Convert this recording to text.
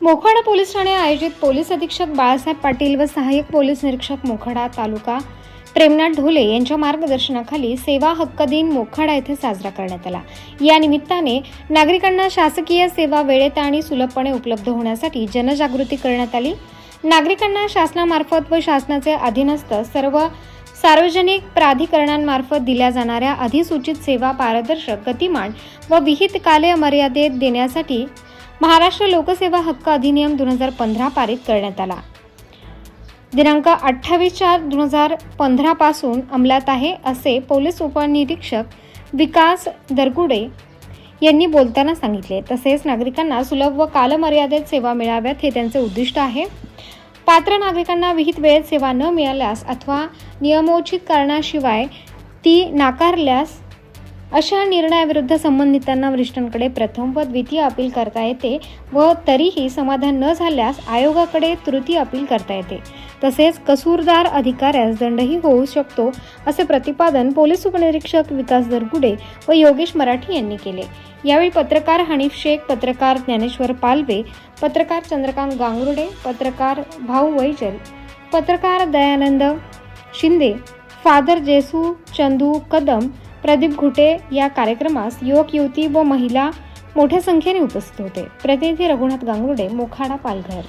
Mokhada police Thane आयोजित police अधीक्षक बाळासाहेब पाटील व सहाय्यक पोलीस निरीक्षक मोखाडा तालुका प्रेमनाथ ढोले यांच्या मार्गदर्शनाखाली सेवा हक्क दिन मोखाडा येथे साजरा करण्यात आला. या निमित्ताने नागरिकांना शासकीय सेवा वेळेत आणि सुलभपणे उपलब्ध होण्यासाठी जनजागृती करण्यात आली. नागरिकांना शासनामार्फत व शासनाचे अधीनस्थ सर्व सार्वजनिक प्राधिकरणांमार्फत दिल्या जाणाऱ्या अधिसूचित सेवा पारदर्शक गतिमान व विहित काले मर्यादेत देण्यासाठी महाराष्ट्र लोकसेवा हक्क अधिनियम दोन हजार पंधरा पारित करण्यात आला. दिनांक अठ्ठावीस चार दोन हजार पंधरापासून अंमलात आहे असे पोलीस उपनिरीक्षक विकास दरगुडे यांनी बोलताना सांगितले. तसेच नागरिकांना सुलभ व कालमर्यादेत सेवा मिळाव्यात हे त्यांचे उद्दिष्ट आहे. पात्र नागरिकांना विहित वेळेत सेवा न मिळाल्यास अथवा नियमोचित कारणाशिवाय ती नाकारल्यास अशा निर्णयाविरुद्ध संबंधितांना वरिष्ठांकडे प्रथम व द्वितीय अपील करता येते व तरीही समाधान न झाल्यास आयोगाकडे तृतीय अपील करता येते. तसेच कसूरदार अधिकाऱ्यास दंडही होऊ शकतो असे प्रतिपादन पोलीस उपनिरीक्षक विकास दरगुडे व योगेश मराठी यांनी केले. यावेळी पत्रकार हनीफ शेख पत्रकार ज्ञानेश्वर पालवे पत्रकार चंद्रकांत गांगुर्डे पत्रकार भाऊ वैजल पत्रकार दयानंद शिंदे फादर जेसू चंदू कदम प्रदीप घुटे या कार्यक्रमास युवक युवती व महिला मोठ्या संख्येने उपस्थित होते. प्रतिनिधी रघुनाथ गांगुर्डे मोखाडा पालघर.